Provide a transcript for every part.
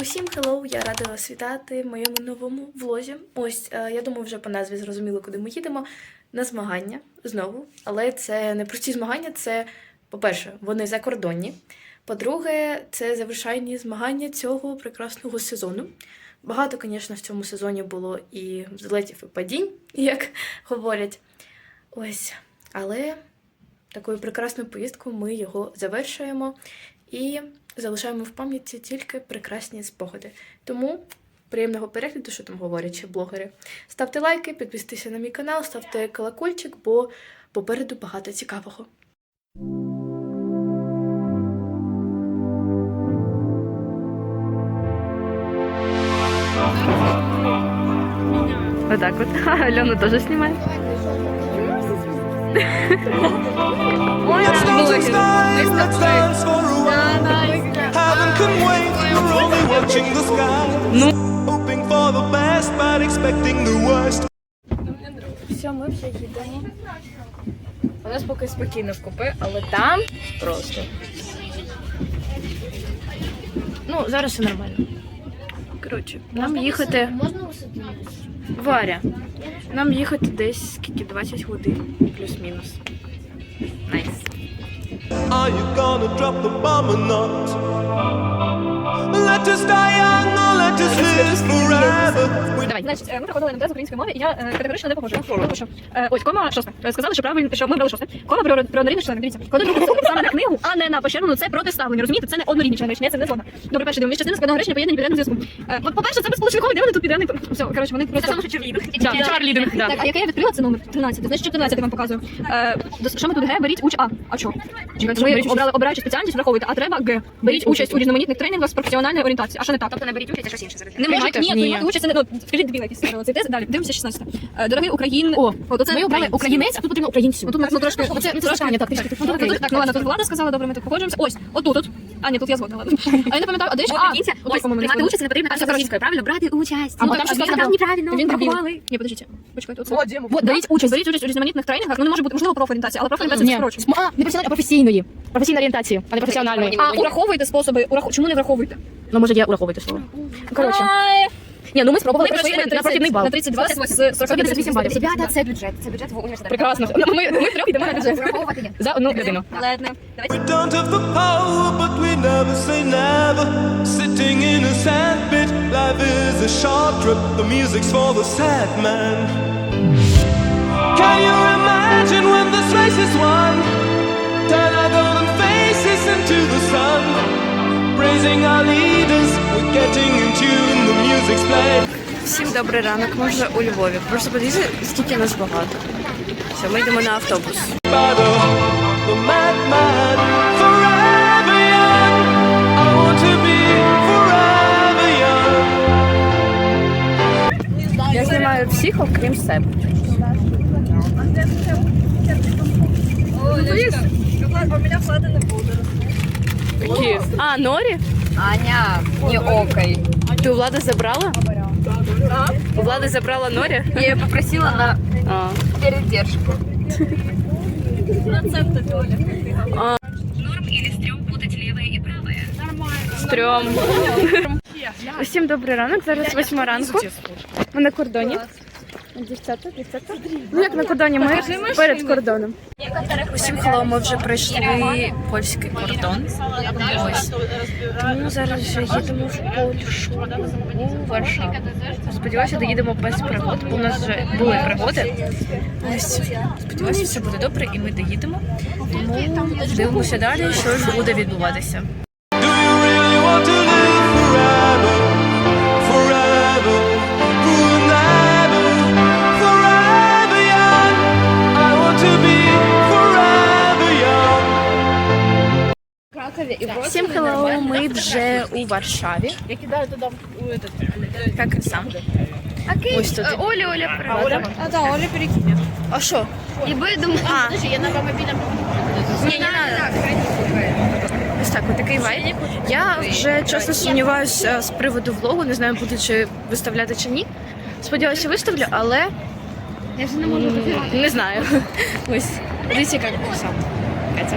Усім хеллоу! Я рада вас вітати в моєму новому влозі. Ось е, я думаю, вже по назві зрозуміло, куди ми їдемо. На змагання знову. Але це не прості змагання, це, по-перше, вони закордонні. По-друге, це завершальні змагання цього прекрасного сезону. Багато, звісно, в цьому сезоні було і злетів і падінь, як говорять. Ось. Але такою прекрасною поїздкою ми його завершуємо і залишаємо в пам'яті тільки прекрасні спогади. Тому приємного перегляду, що там говорять ще блогери. Ставте лайки, підписуйтесь на мій канал, ставте колокольчик, бо попереду багато цікавого. Вот так вот. Алена тоже снимает. Let's dance in style, let's dance for a while. Heaven can wait, we're only watching the sky. Hoping for the best, but expecting the worst. Все, ми вже їдемо. У нас поки спокійно в купе, але там просто. Ну, зараз все нормально. Коротше, нам їхати. Можна Варя. Нам їхати десь скільки 20 годин, плюс-мінус. Найс. Are you gonna drop the bomb or not? Let us die young or let us live forever. Давай. Значить, е, ми проходили НМТ з української мови, і я е, категорично не погоджую. Тому що е, ось кома шосте. Е, Сказали, що правильно, що ми брали шосте. Кома про, про однорідних членів. Дивіться, коли друг саме на книгу, а не на поширену, це протиставлення. Розумієте, це не однорідні члени речення, це не згодна. Добре, перше дивимося частини складного речення поєднані підрядним зв'язку. Е, от, по-перше, це безполучниковий, де вони тут підрядний. Все, коротше, вони просто... Це саме. Чарлідинг, да. Так, а яке я відкрила, це номер 13. Значить, 14 я вам показую. Е, що ми тут Г, беріть уч... А, а що? Чекайте, ви обрали, обираючи спеціальність, враховуєте, а треба Г. Беріть участь у різноманітних тренінгах з професіональної орієнтації. А що не так? Тобто не беріть участь, а щось інше зробити. Не можете? Ні, Ні. приймати участь, ну, скажіть дебіл якийсь цей тез. Далі, дивимося 16. Е, Дорогий Україн... О, от це Ми обрали українець, а тут А, ні, тут я згодна, ладно. А я не пам'ятаю, а де ще А, ось, приймати згодна. участь не потрібно перша все, правильно? Брати участь. А, Ну, там щось сказав. там неправильно, Він дебіл. врахували. Ні, подождіть. Почекайте, оце. Вот, беріть участь, беріть участь у різноманітних тренінгах. Ну, не може бути, можливо, профорієнтація, але профорієнтація це скорочено. А, не професіональної, а професійної. Професійної орієнтації, а не професіональної. А ураховуйте способи, урах- чому не враховуєте? Ну, може, я ураховуйте слово. Коротше. Ні, ну ми спробували пройшли на профільний бал. на 32 з 158 балів. Ребята, це бюджет. Це бюджет в університеті. Прекрасно. Ну, Ми, ми трьох йдемо на бюджет. Враховувати є. За одну людину. Ладно, давайте. We don't have the power, but we never say never. Sitting in a sandpit, life is a short trip. The music's for the sad man. Can you imagine when this race is won? Turn our golden faces into the sun. Praising our leaders, we're getting in tune. The music's playing. Всім добрий ранок, ми вже у Львові. Просто подивіться, скільки нас багато. Все, ми йдемо на автобус. battle, the madman, forever young. I want to be forever young. Я знімаю всіх, окрім себе. Які? А, Норі? Аня, не окай. Ти у Влада забрала? У Влада забрала Норі? Я ее попросила на А. передержку. Стрьом. Усім добрий ранок. Зараз восьма ранку. Ми на кордоні. Дівчата, дівчата. Ну як на кордоні? Ми перед кордоном. Усім хеллоу, ми вже пройшли польський кордон. Ось. Тому зараз вже їдемо в Польщу, у Варшаву. Сподіваюся, доїдемо без пригод, бо у нас вже були пригоди. Ось. Сподіваюся, все буде добре і ми доїдемо. Тому дивимося далі, що ж буде відбуватися. Всім хеллоу, ми вже у Варшаві. Я кидаю туди в Як сам. Ось тут. Оля, Оля, правда. А, да, Оля перекинет. А що? И бы думаю, А. подожди, я на мобильном. Ні, не надо. Ось так, ось такий вайб. Я вже чесно сумніваюся з приводу влогу, не знаю, буду чи виставляти чи ні. Сподіваюся, виставлю, але Я же не могу не знаю. Ось. Дивіться, як сам. Катя.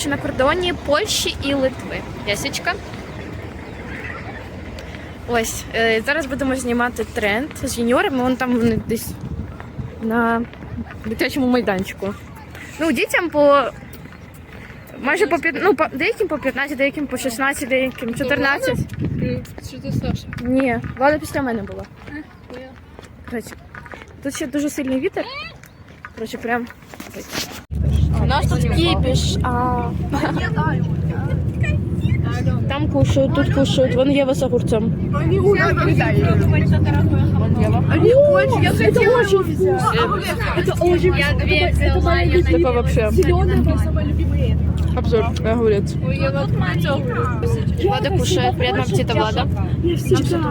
коротше, на кордоні Польщі і Литви. Ясічка. Ось, е, зараз будемо знімати тренд з юніорами. Вон там вони десь на дитячому майданчику. Ну, дітям по. Майже по ну, по деяким по 15, деяким по 16, деяким 14. Що ти Саша? Ні, влада після мене була. Коротше, тут ще дуже сильний вітер. Коротше, прям. У нас тут кіпіш, а. Там кушають, тут кушають, вон Єва з огурцем. Я дві взяла, я Это вообще обзор, я говорит. Влада кушает, приятного аппетита, Влада.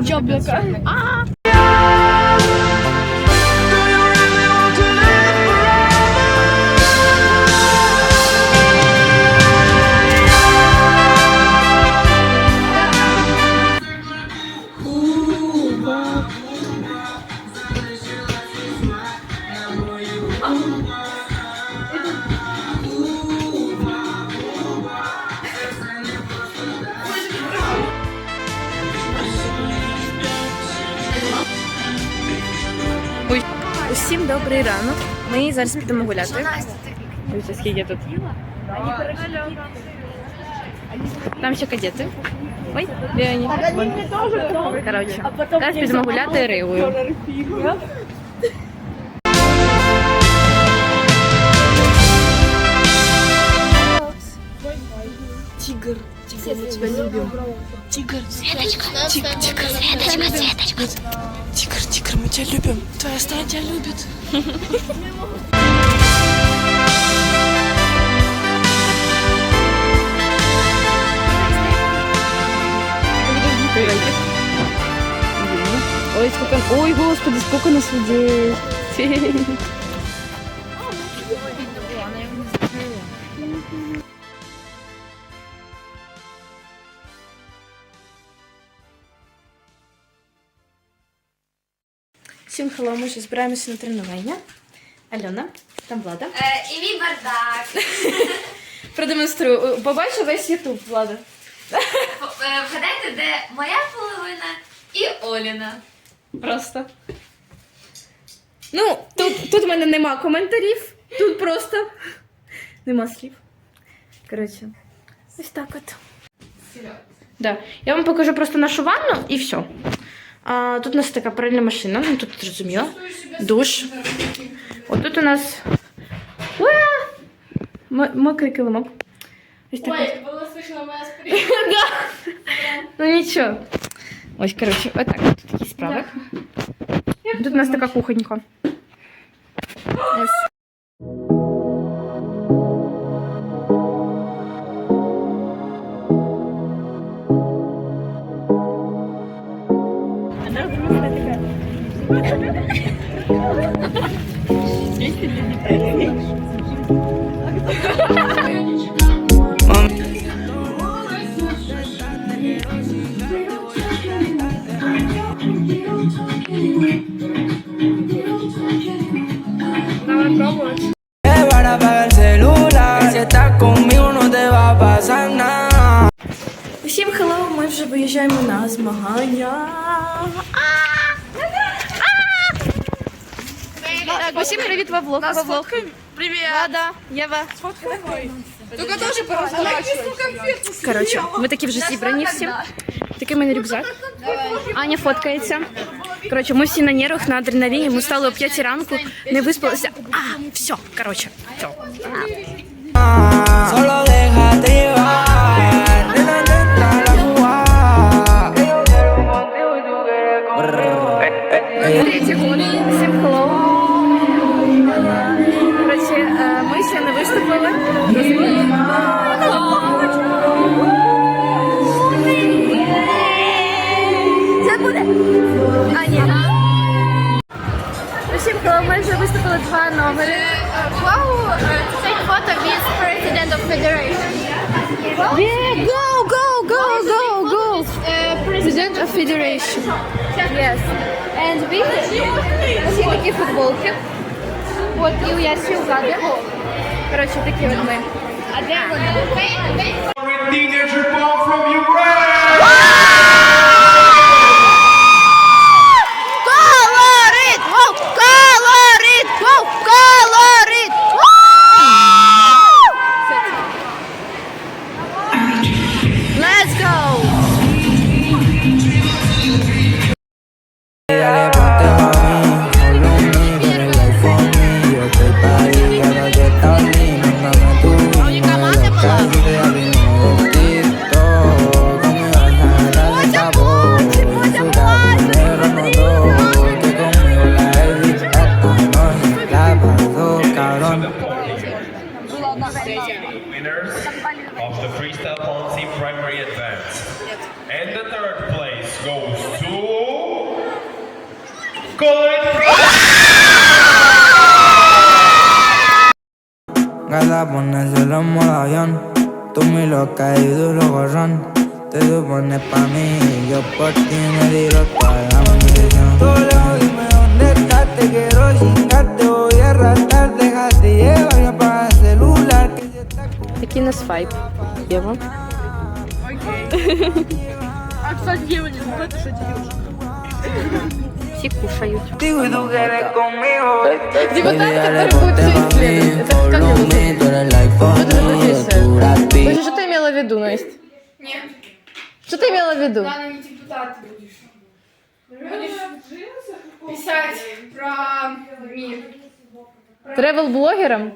Чоблика. Усім добрий ранок. Ми зараз підемо гуляти. Дивіться, скільки тут. Там ще кадети. Ой, де вони? Вон. Коротше, зараз підемо гуляти ривою. Тигр, тигр, мы тебя любим. Твоя стая тебя любит. Ой, сколько... Ой, господи, сколько нас людей. Хелло, ми вже збираємося на тренування. Альона, там Влада. Е, І мій бардак. Продемонструю. Побачу весь Ютуб, Влада. Е, Вгадайте, де моя половина і Оліна. Просто. Ну, тут, тут в мене нема коментарів. Тут просто нема слів. Коротше, ось так от. Да. Я вам покажу просто нашу ванну і все. А, тут у нас така пральна машина, ну тут зрозуміло. Душ. От тут у нас. Ура! М- Мокрий килимок. Ось так от. було слышно моя Да. Ну нічого. Ось, коротше, отак. Тут такі справи. Тут у нас така кухонька. Ось. ми вже виїжджаємо на змагання. А! А! Так, усім привіт во влог. Во влог. Привіт. Влада, Єва. Коротше, ми такі вже зібрані всі. Такий в мене рюкзак. Аня фоткається. Коротше, ми всі на нервах, на адреналіні. Ми стали о 5 ранку, не виспалися. А, все, коротше, все. Solo déjate llevar. Federation. Yes. And we всі такі футболки. От, і у Ясі у Габи. Коротше, такі от ми. А де вони? Teenager ball from Ukraine! Mi loca y duro gorrón Te supones pa' mí y yo por ti me tiro toda la munición Tú lejos dime dónde estás, te quiero chingar Te voy a arrastrar, déjate llevar y apaga el celular que si está Який у нас вайб? Єва? Всі кушають. contigo y tú quieres conmigo Baby, dale, ponte pa' mí Follow me, tú eres like for me Yo tú Мала в виду, Настя? Ні. Що ти мала в виду? писать про мир. Тревел-блогером?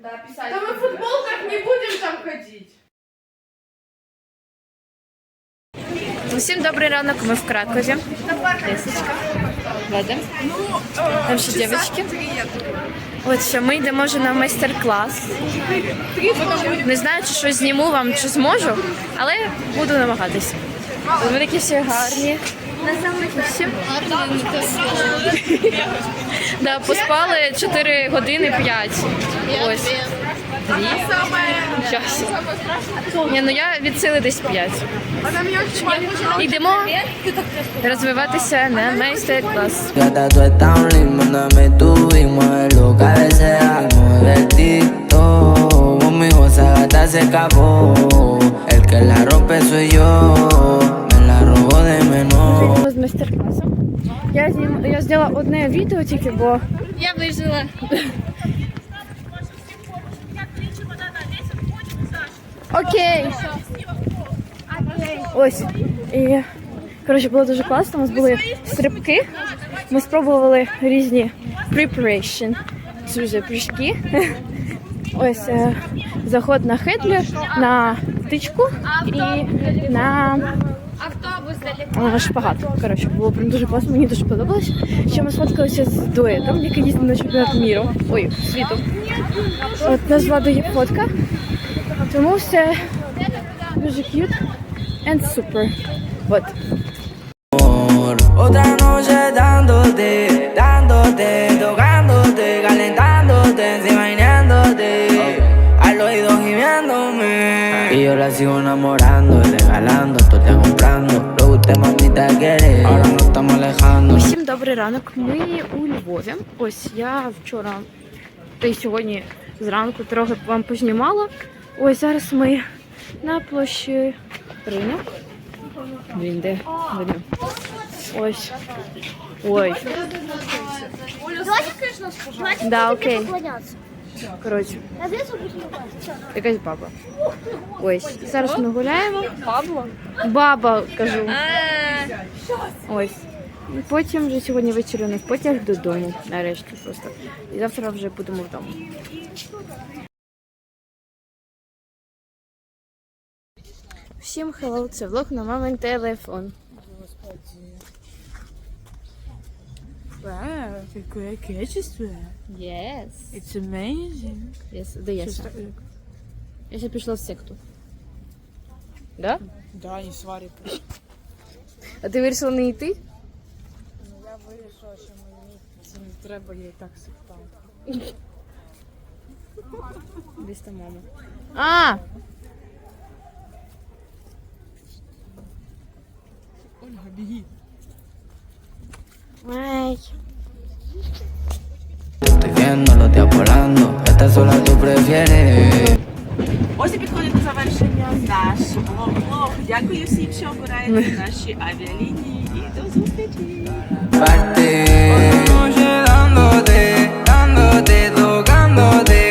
Да мы в футболках не будем там ходить. Усім добрий ранок, ми в Кракові. Лесечка. Ладно. Там ще дівчатки. От що ми йдемо вже на майстер-клас. Не знаю, чи щось зніму вам, чи зможу, але буду намагатися. Ви такі всі гарні. Да, поспали 4 години 5. Ось. Ні, ну я від сили десь 5. Йдемо розвиватися на майстер-клас. Muévelo, Conmigo esa gata se escapó. El que la rompe soy yo, me la robó de menor. З майстер-класом. Я, знім, я зняла одне відео тільки, бо Я вижила. Окей. Ось. І коротше було дуже класно. У нас були стрибки. Ми спробували різні preparation. Вже прыжки. Ось е, заход на хедлі, на тичку і на е, шпагат. Коротше, було прям дуже класно, мені дуже подобалось. Ще ми сфоткалися з дуетом, який їздив на чемпіонат міру. Ой, світу. От нас з є фотка. Тому все дуже cute and super. От. Otra noche dándote, dándote, tocándote, Y yo la sigo enamorando, regalando, tú te comprando. Lo que usted mamita quiere, ahora nos estamos alejando. Усім добрий ранок. Ми у Львові. Ось я вчора та й сьогодні зранку трохи вам познімала. Ось зараз ми на площі ринок. Він де? Видно. Ось. Ой. Да, окей. Коротше, якась баба. Ось. Зараз ми гуляємо. Баба? Баба, кажу. Ось. І потім вже сьогодні ввечері у нас потяг додому. Нарешті просто. І завтра вже будемо вдома. Всім hello, це влог на мамин телефон. Wow, какое качество. Yes. It's amazing. yes. Де Яся? Я ще пішла в секту. Да? Да, не сварит. А ти вирішила не йти? Я вирішила, що мені це не треба, я і так сектант. Десь там мама. А! Ольга, біги. Bye. Estoy viendo los días volando, esta sola tú prefieres. Ось і підходить до завершення наш влог. Дякую всім, що обираєте наші авіалінії і до зустрічі! Parte, Hoy dándote, dándote, tocándote.